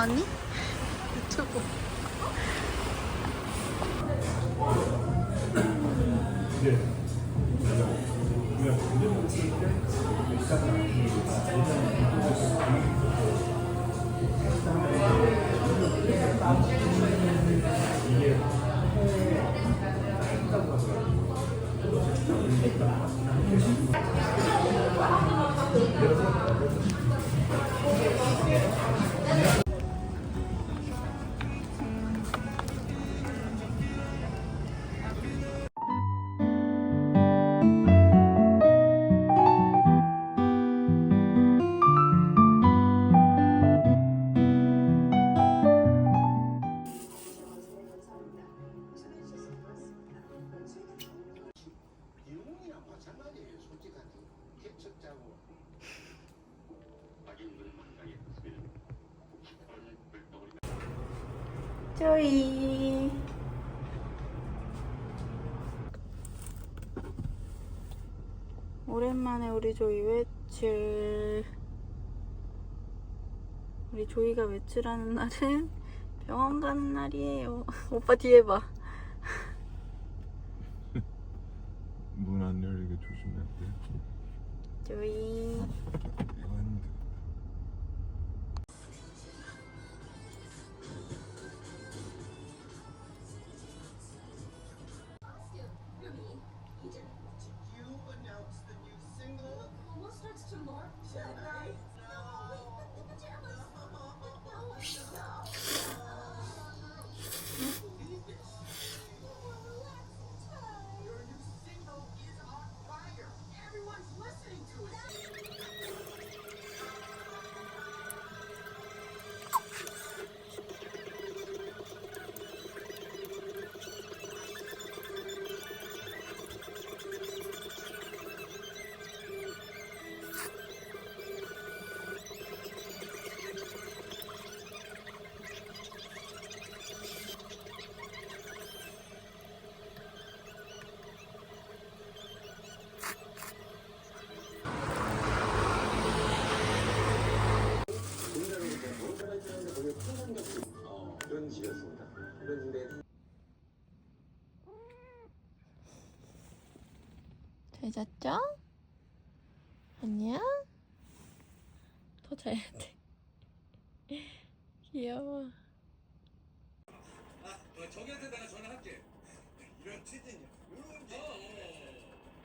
아니? 유튜브. 조이. 오랜만에 우리 조이 외출. 우리 조이가 외출하는 날은 병원 가는 날이에요. 오빠 뒤에 봐. 문 안 열리게 조심해야 돼. 조이. 잘 잤죠? 안녕? 더 자야 돼. 귀여워. 어, 저기한테 내가 전화할게. 이런 취진이야. 이런 지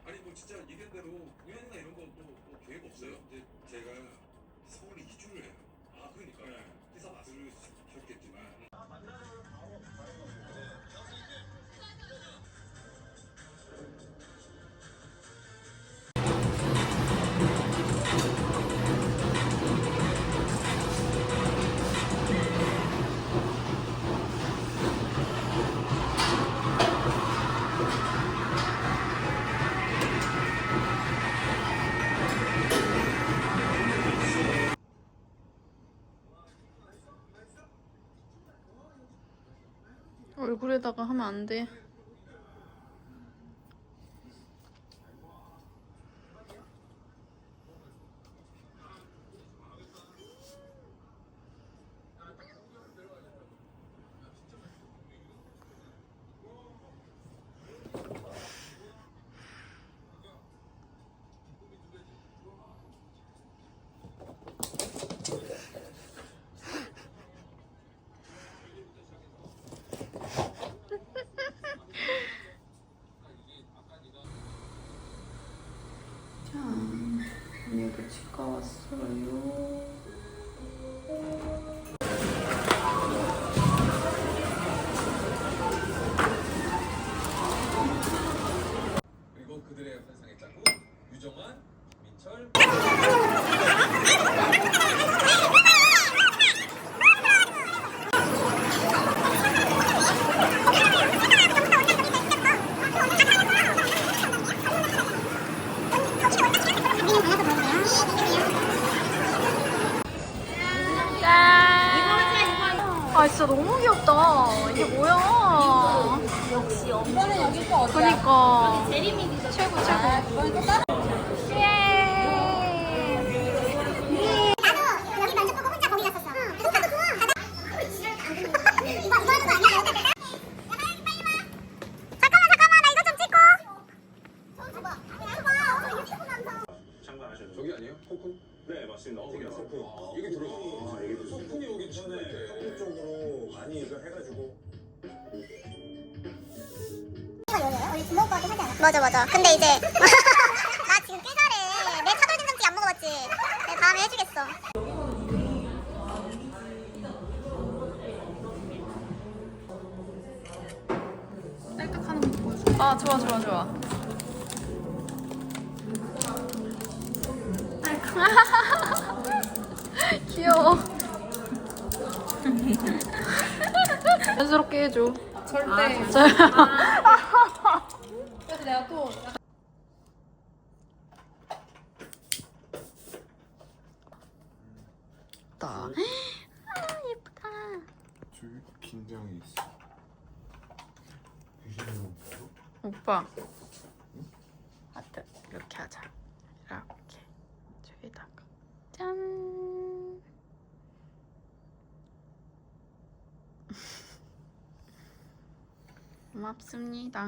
아니 뭐 진짜 얘기한 대로 공연이나 이런 거뭐 뭐 계획 없어요? 이제 제가 서울에 이주를 해요. 아 그러니까 기 얼굴에다가 하면 안 돼. 내가 치과 왔어요. 맞아. 근데 이제 나 지금 꽤 잘해. 내 차돌 된장찌개 안 먹어봤지? 내 다음에 해주겠어. 딸깍하는 거 보여줘. 아 좋아 좋아 좋아. 귀여워. 자연스럽게 해줘. 절대. 진짜. 그래서 내가 또 다. 아 예쁘다. 긴장이 있어. 오빠. 하트 이렇게 하자. 이렇게 저기다가 짠. 고맙습니다.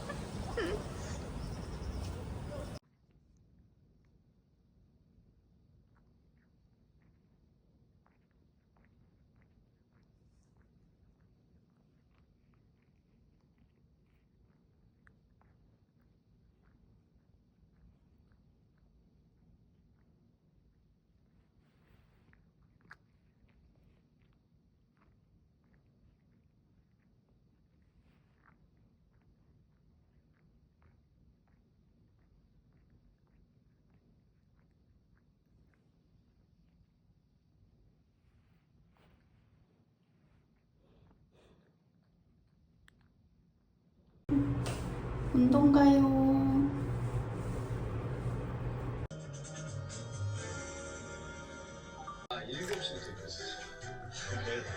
운동 가요. 아, 일곱 시부터 있었어.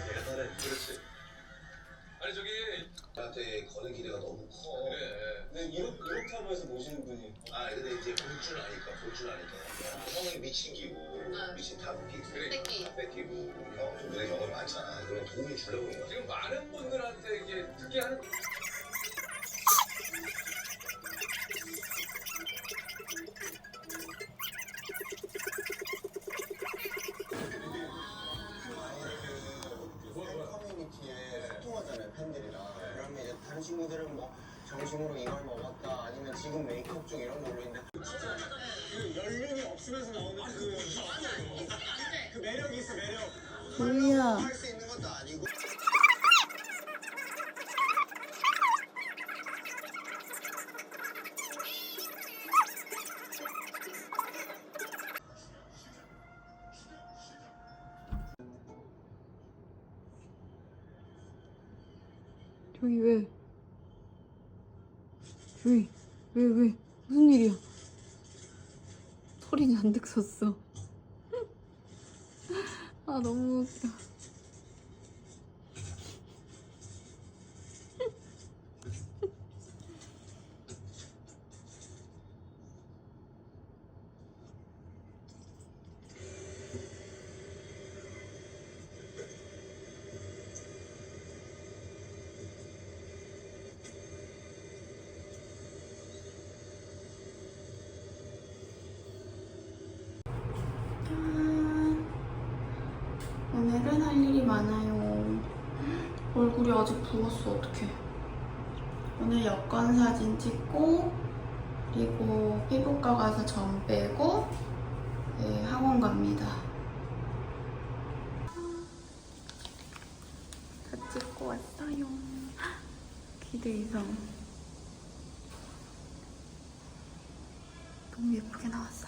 내가 따라 그렇지. 아니 저기 나한테 거는 기대가 너무 커. 그래. 근데 이렇게 이렇게 하면서 모시는 분이 아 근데 이제 볼 줄 아니까 볼 줄 아니까 형이 미친 기고 미친 다 웃기고 그래. 다 뺏기고 형좀 눈에 경험이 많잖아. 그런 도움을 주려고 그런 거야. 지금 많은 분들한테 이게 듣게 하는 팬들이랑. 그러면 이제 다른 친구들은 뭐 점심으로 이걸 먹었다 아니면 지금 메이크업 중 이런 걸로 있는데 그 연륜이 없으면서 나오는 그, 그 매력이 있어 매력. 조이야. 할수 있는 것도 아니고. 조이 왜? 조이 왜 왜? 무슨 일이야? 소리 잔뜩 섰어. 아 너무 웃겨. 짠. 오늘은 할 일이 많아요. 얼굴이 아직 부었어, 어떡해. 오늘 여권 사진 찍고, 그리고 피부과 가서 점 빼고 네, 학원 갑니다. 다 찍고 왔어요. 기대 이상. 너무 예쁘게 나왔어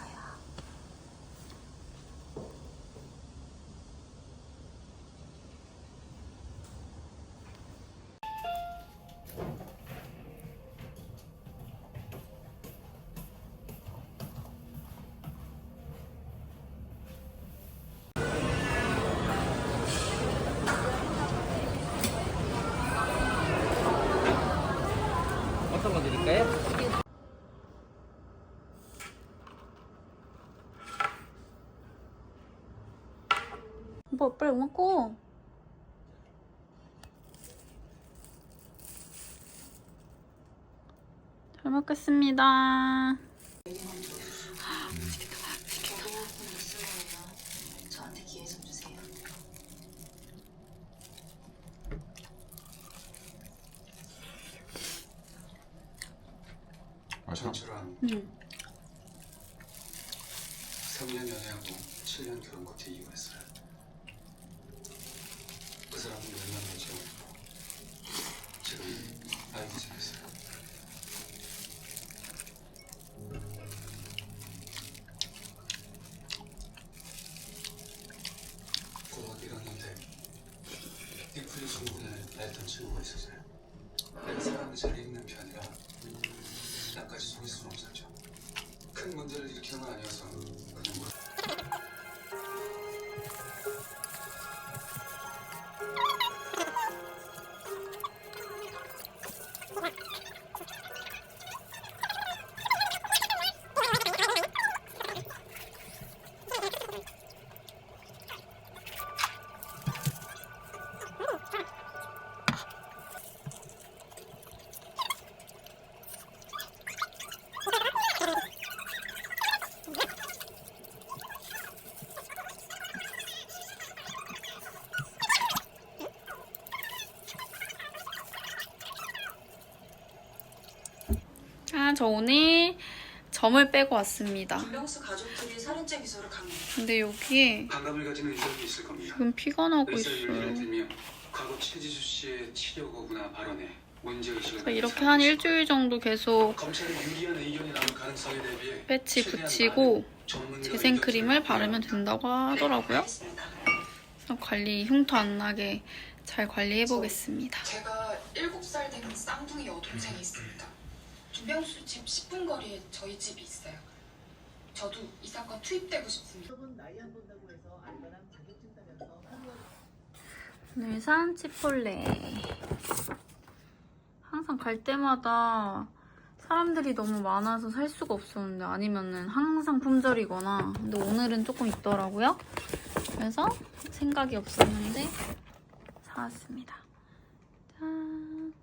오빠 빨리 먹고. 잘 먹겠습니다. 저한테 기회 좀 주세요. 아, 참. 진출한 응. 3년 연애하고 7년 결혼 끝에 이혼했어요. 아, 저 오늘 점을 빼고 왔습니다. 김병수 가족들이 살인죄 기소를 강행. 근데 여기에 반감을 가지는 의사도 있을 겁니다. 지금 피가 나고 있어요. 들면 과거 최지수 씨의 치료 거부나 발언에 문제 의식을 그러니까 이렇게 한 일주일 정도 계속 검찰이 유리한 의견이 나올 가능성에 대비해 패치 붙이고 재생크림을 바르면 된다고 하더라고요. 알겠습니다. 그래서 관리 흉터 안 나게 잘 관리해 보겠습니다. 제가 7살 된 쌍둥이 여동생이 있습니다. 김병수 집 10분 거리에 저희 집이 있어요. 저도 이 사건 투입되고 싶습니다. 오늘 산 치폴레. 항상 갈 때마다 사람들이 너무 많아서 살 수가 없었는데 아니면은 항상 품절이거나. 근데 오늘은 조금 있더라고요. 그래서 생각이 없었는데 사왔습니다. 짠.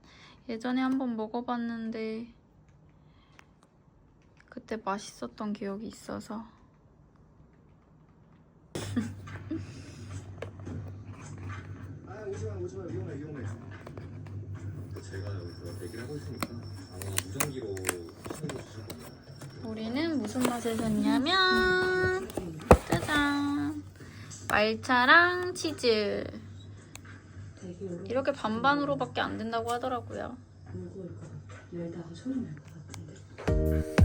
예전에 한번 먹어봤는데 그때 맛있었던 기억이 있어서 아, 오지마, 오지마. 위험해, 위험해. 제가 여기서 대기를 하고 있으니까 아마 무전기로 신호를 주실 겁니다. 우리는 무슨 맛을 샀냐면 짜잔 말차랑 치즈 이렇게 반반으로밖에 안 된다고 하더라고요 열다가 소리 날것 같은데.